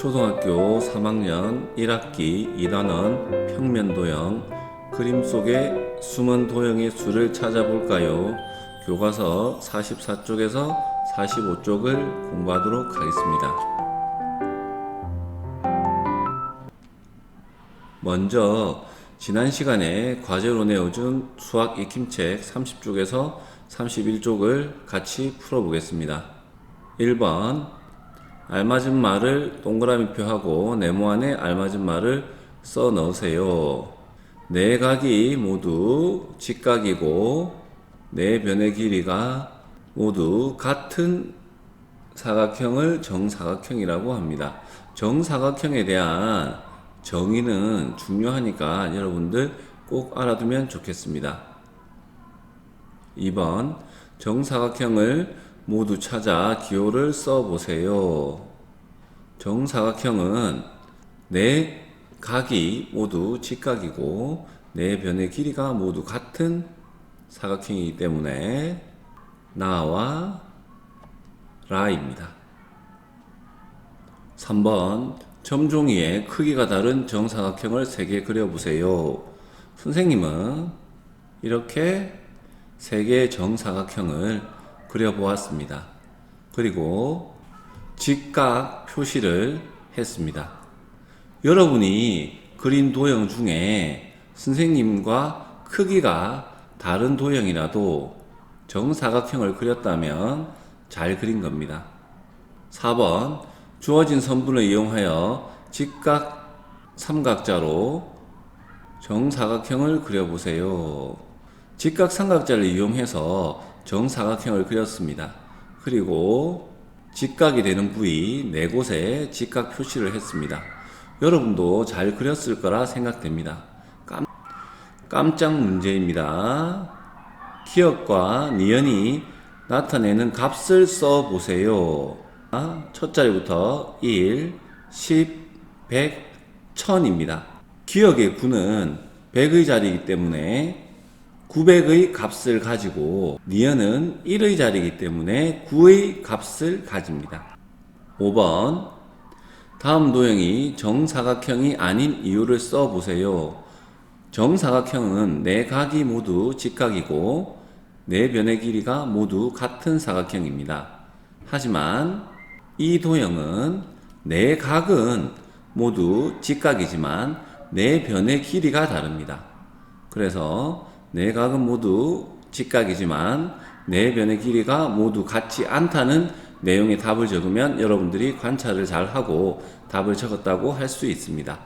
초등학교 3학년 1학기 2단원 평면도형 그림 속의 숨은 도형의 수를 찾아볼까요? 교과서 44쪽에서 45쪽을 공부하도록 하겠습니다. 먼저 지난 시간에 과제로 내어준 수학 익힘책 30쪽에서 31쪽을 같이 풀어보겠습니다. 1번 알맞은 말을 동그라미 표하고 네모 안에 알맞은 말을 써 넣으세요. 네 각이 모두 직각이고 네 변의 길이가 모두 같은 사각형을 정사각형이라고 합니다. 정사각형에 대한 정의는 중요하니까 여러분들 꼭 알아두면 좋겠습니다. 2번 정사각형을 모두 찾아 기호를 써보세요. 정사각형은 네 각이 모두 직각이고 네 변의 길이가 모두 같은 사각형이기 때문에 나와 라입니다. 3번 점종이의 크기가 다른 정사각형을 3개 그려보세요. 선생님은 이렇게 3개의 정사각형을 그려보았습니다. 그리고 직각 표시를 했습니다. 여러분이 그린 도형 중에 선생님과 크기가 다른 도형이라도 정사각형을 그렸다면 잘 그린 겁니다. 4번 주어진 선분을 이용하여 직각 삼각자로 정사각형을 그려보세요. 직각 삼각자를 이용해서 정사각형을 그렸습니다. 그리고 직각이 되는 부위 네 곳에 직각 표시를 했습니다. 여러분도 잘 그렸을 거라 생각됩니다. 깜, 깜짝 문제입니다. 기억과 니은이 나타내는 값을 써 보세요. 첫 자리부터 1, 10, 100, 1000입니다. 기억의 9는 100의 자리이기 때문에 900의 값을 가지고 니은은 1의 자리이기 때문에 9의 값을 가집니다. 5번 다음 도형이 정사각형이 아닌 이유를 써보세요. 정사각형은 네 각이 모두 직각이고 네 변의 길이가 모두 같은 사각형입니다. 하지만 이 도형은 네 각은 모두 직각이지만 네 변의 길이가 다릅니다. 그래서 네 각은 모두 직각이지만 네 변의 길이가 모두 같지 않다는 내용의 답을 적으면 여러분들이 관찰을 잘 하고 답을 적었다고 할 수 있습니다.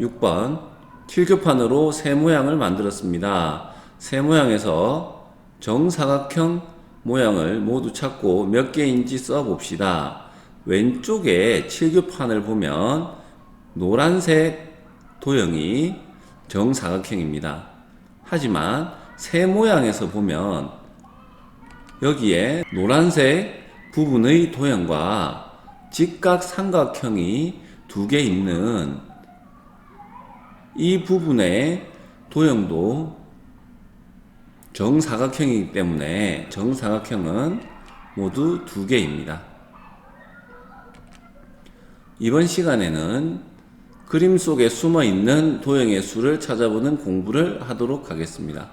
6번 칠교판으로 새 모양을 만들었습니다. 새 모양에서 정사각형 모양을 모두 찾고 몇 개인지 써봅시다. 왼쪽에 칠교판을 보면 노란색 도형이 정사각형입니다. 하지만 새 모양에서 보면 여기에 노란색 부분의 도형과 직각 삼각형이 두 개 있는 이 부분의 도형도 정사각형이기 때문에 정사각형은 모두 두 개입니다. 이번 시간에는 그림 속에 숨어 있는 도형의 수를 찾아보는 공부를 하도록 하겠습니다.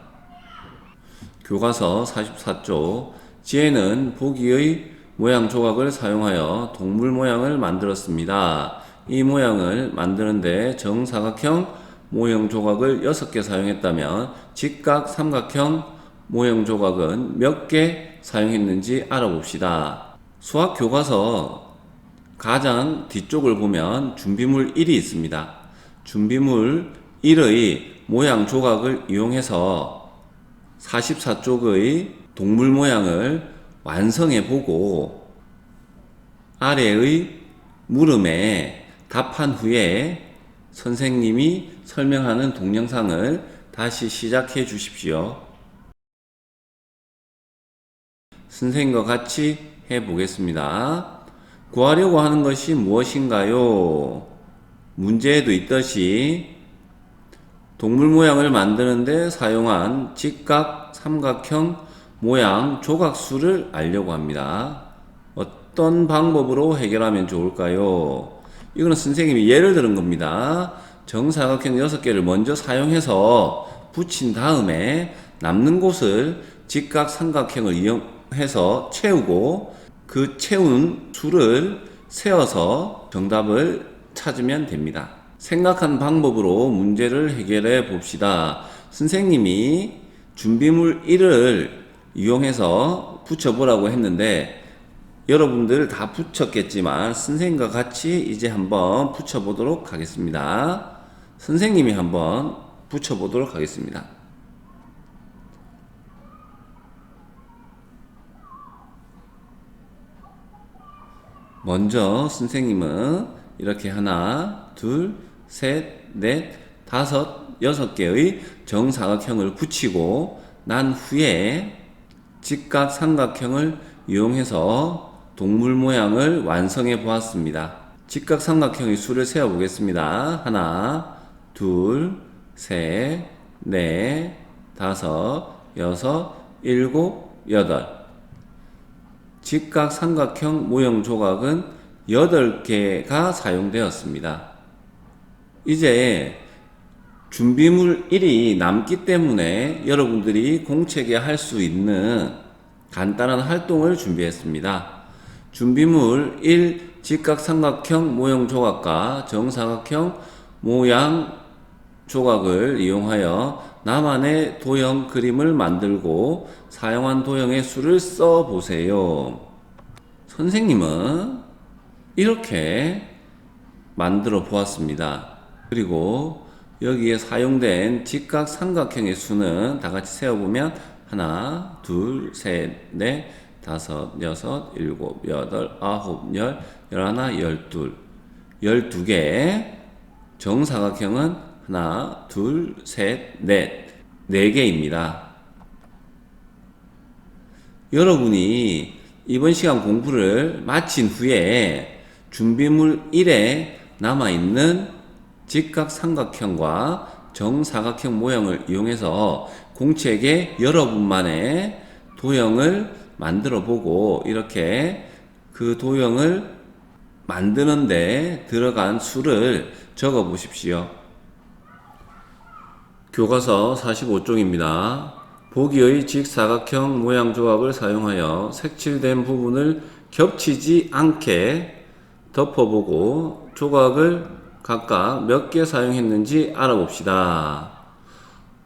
교과서 44쪽 지혜는 보기의 모양 조각을 사용하여 동물 모양을 만들었습니다. 이 모양을 만드는데 정사각형 모형 조각을 6개 사용했다면 직각 삼각형 모형 조각은 몇 개 사용했는지 알아봅시다. 수학 교과서 가장 뒤쪽을 보면 준비물 1이 있습니다. 준비물 1의 모양 조각을 이용해서 44쪽의 동물 모양을 완성해 보고 아래의 물음에 답한 후에 선생님이 설명하는 동영상을 다시 시작해 주십시오. 선생님과 같이 해 보겠습니다. 구하려고 하는 것이 무엇인가요? 문제에도 있듯이 동물 모양을 만드는데 사용한 직각 삼각형 모양 조각수를 알려고 합니다. 어떤 방법으로 해결하면 좋을까요? 이거는 선생님이 예를 들은 겁니다. 정사각형 6개를 먼저 사용해서 붙인 다음에 남는 곳을 직각 삼각형을 이용해서 채우고 그 채운 수를 세어서 정답을 찾으면 됩니다. 생각한 방법으로 문제를 해결해 봅시다. 선생님이 준비물 1을 이용해서 붙여보라고 했는데 여러분들 다 붙였겠지만 선생님과 같이 이제 한번 붙여보도록 하겠습니다. 선생님이 한번 붙여보도록 하겠습니다. 먼저 선생님은 이렇게 하나, 둘, 셋, 넷, 다섯, 여섯 개의 정사각형을 붙이고 난 후에 직각 삼각형을 이용해서 동물 모양을 완성해 보았습니다. 직각 삼각형의 수를 세어 보겠습니다. 하나, 둘, 셋, 넷, 다섯, 여섯, 일곱, 여덟. 직각 삼각형 모형 조각은 8개가 사용되었습니다. 이제 준비물 1이 남기 때문에 여러분들이 공책에 할 수 있는 간단한 활동을 준비했습니다. 준비물 1 직각 삼각형 모형 조각과 정사각형 모양 조각을 이용하여 나만의 도형 그림을 만들고 사용한 도형의 수를 써 보세요. 선생님은 이렇게 만들어 보았습니다. 그리고 여기에 사용된 직각 삼각형의 수는 다 같이 세어보면 하나, 둘, 셋, 넷, 다섯, 여섯, 일곱, 여덟, 아홉, 열, 열하나, 열둘. 열두 개. 정사각형은 하나, 둘, 셋, 넷. 네 개입니다. 여러분이 이번 시간 공부를 마친 후에 준비물 1에 남아있는 직각 삼각형과 정사각형 모형을 이용해서 공책에 여러분만의 도형을 만들어 보고 이렇게 그 도형을 만드는데 들어간 수를 적어 보십시오. 교과서 45쪽입니다. 보기의 직사각형 모양 조합을 사용하여 색칠된 부분을 겹치지 않게 덮어보고 조각을 각각 몇 개 사용했는지 알아봅시다.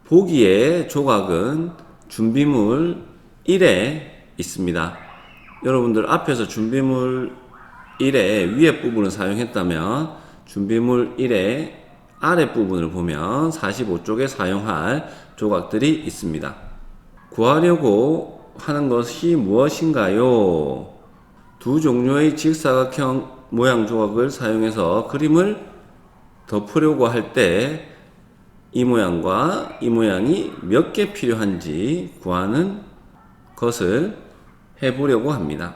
보기의 조각은 준비물 1에 있습니다. 여러분들 앞에서 준비물 1의 위에 부분을 사용했다면 준비물 1의 아래 부분을 보면 45쪽에 사용할 조각들이 있습니다. 구하려고 하는 것이 무엇인가요? 두 종류의 직사각형 모양 조각을 사용해서 그림을 덮으려고 할 때 이 모양과 이 모양이 몇 개 필요한지 구하는 것을 해보려고 합니다.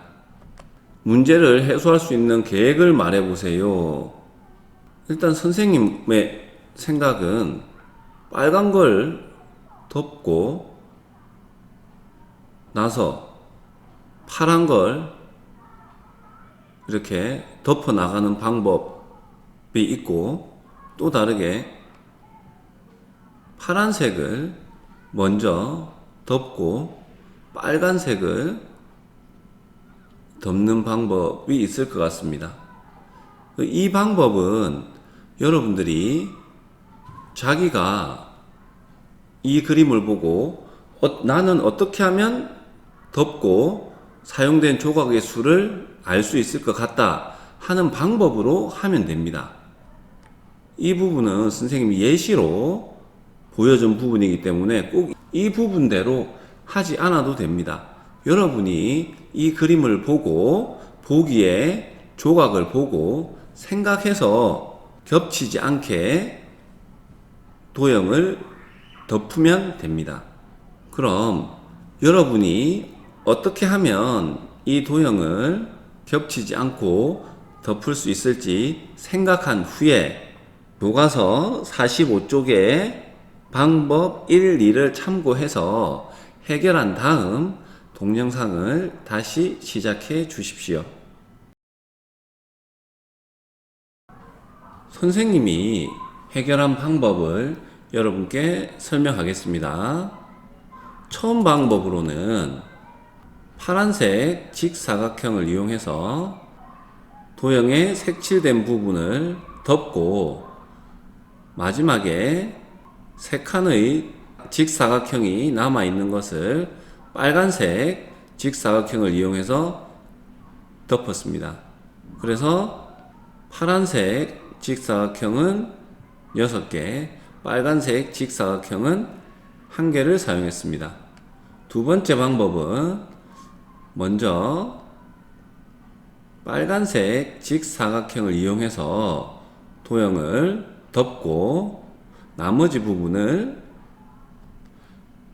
문제를 해소할 수 있는 계획을 말해 보세요. 일단 선생님의 생각은 빨간 걸 덮고 나서 파란 걸 이렇게 덮어 나가는 방법이 있고 또 다르게 파란색을 먼저 덮고 빨간색을 덮는 방법이 있을 것 같습니다. 이 방법은 여러분들이 자기가 이 그림을 보고 어, 나는 어떻게 하면 덮고 사용된 조각의 수를 알 수 있을 것 같다 하는 방법으로 하면 됩니다. 이 부분은 선생님이 예시로 보여준 부분이기 때문에 꼭 이 부분대로 하지 않아도 됩니다. 여러분이 이 그림을 보고 보기에 조각을 보고 생각해서 겹치지 않게 도형을 덮으면 됩니다. 그럼 여러분이 어떻게 하면 이 도형을 겹치지 않고 덮을 수 있을지 생각한 후에 교과서 45쪽에 방법 1, 2를 참고해서 해결한 다음 동영상을 다시 시작해 주십시오. 선생님이 해결한 방법을 여러분께 설명하겠습니다. 처음 방법으로는 파란색 직사각형을 이용해서 도형의 색칠된 부분을 덮고 마지막에 세 칸의 직사각형이 남아 있는 것을 빨간색 직사각형을 이용해서 덮었습니다. 그래서 파란색 직사각형은 6개, 빨간색 직사각형은 1개를 사용했습니다. 두 번째 방법은 먼저 빨간색 직사각형을 이용해서 도형을 덮고 나머지 부분을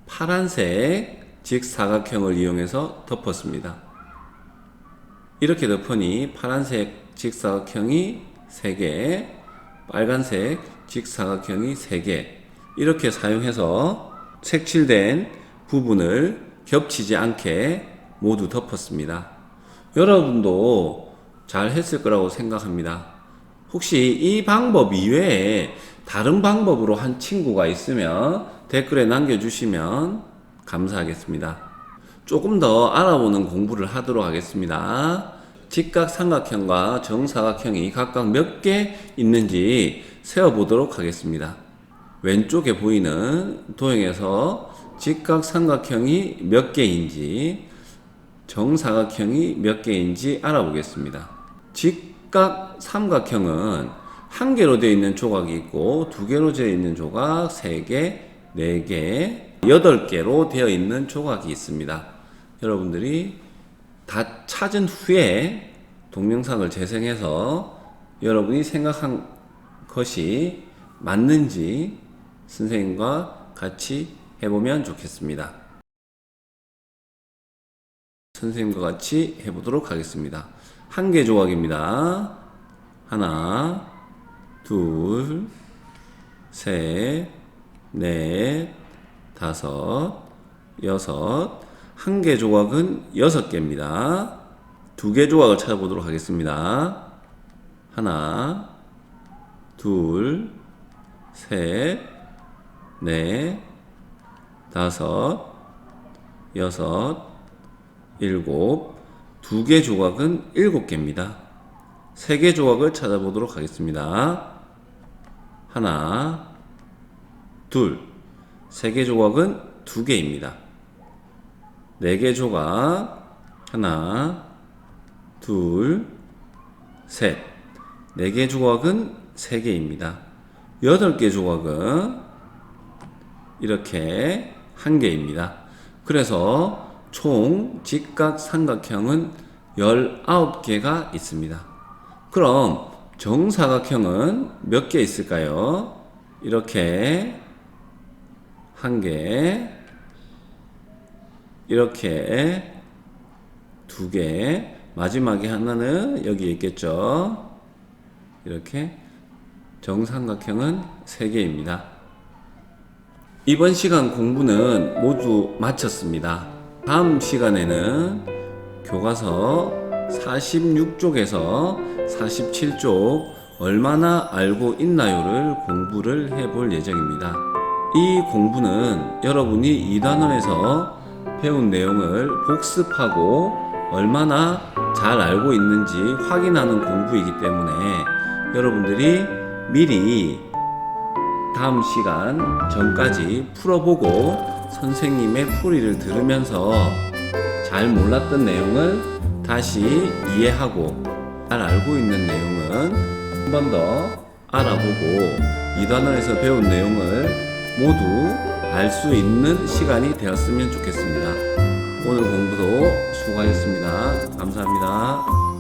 파란색 직사각형을 이용해서 덮었습니다. 이렇게 덮으니 파란색 직사각형이 3개, 빨간색 직사각형이 3개 이렇게 사용해서 색칠된 부분을 겹치지 않게 모두 덮었습니다. 여러분도 잘 했을 거라고 생각합니다. 혹시 이 방법 이외에 다른 방법으로 한 친구가 있으면 댓글에 남겨주시면 감사하겠습니다. 조금 더 알아보는 공부를 하도록 하겠습니다. 직각 삼각형과 정사각형이 각각 몇 개 있는지 세어보도록 하겠습니다. 왼쪽에 보이는 도형에서 직각 삼각형이 몇 개인지 정사각형이 몇 개인지 알아보겠습니다. 직각 삼각형은 한 개로 되어 있는 조각이 있고 두 개로 되어 있는 조각, 세 개, 네 개, 여덟 개로 되어 있는 조각이 있습니다. 여러분들이 다 찾은 후에 동영상을 재생해서 여러분이 생각한 것이 맞는지 선생님과 같이 해보면 좋겠습니다. 선생님과 같이 해보도록 하겠습니다. 한 개 조각입니다. 하나, 둘, 셋, 넷, 다섯, 여섯. 한 개 조각은 여섯 개입니다. 두 개 조각을 찾아보도록 하겠습니다. 하나, 둘, 셋, 넷, 다섯, 여섯, 일곱, 두 개 조각은 일곱 개입니다. 세 개 조각을 찾아보도록 하겠습니다. 하나, 둘, 세 개 조각은 두 개입니다. 네 개 조각, 하나, 둘, 셋. 네 개 조각은 세 개입니다. 여덟 개 조각은 이렇게 한 개입니다. 그래서 총 직각 삼각형은 19개가 있습니다. 그럼 정사각형은 몇 개 있을까요? 이렇게 한 개, 이렇게 두 개, 마지막에 하나는 여기 있겠죠? 이렇게 정삼각형은 3개입니다. 이번 시간 공부는 모두 마쳤습니다. 다음 시간에는 교과서 46쪽에서 47쪽 얼마나 알고 있나요를 공부를 해볼 예정입니다. 이 공부는 여러분이 2단원에서 배운 내용을 복습하고 얼마나 잘 알고 있는지 확인하는 공부이기 때문에 여러분들이 미리 다음 시간 전까지 풀어보고 선생님의 풀이를 들으면서 잘 몰랐던 내용을 다시 이해하고 잘 알고 있는 내용은 한 번 더 알아보고 이 단원에서 배운 내용을 모두 알 수 있는 시간이 되었으면 좋겠습니다. 오늘 공부도 수고하셨습니다. 감사합니다.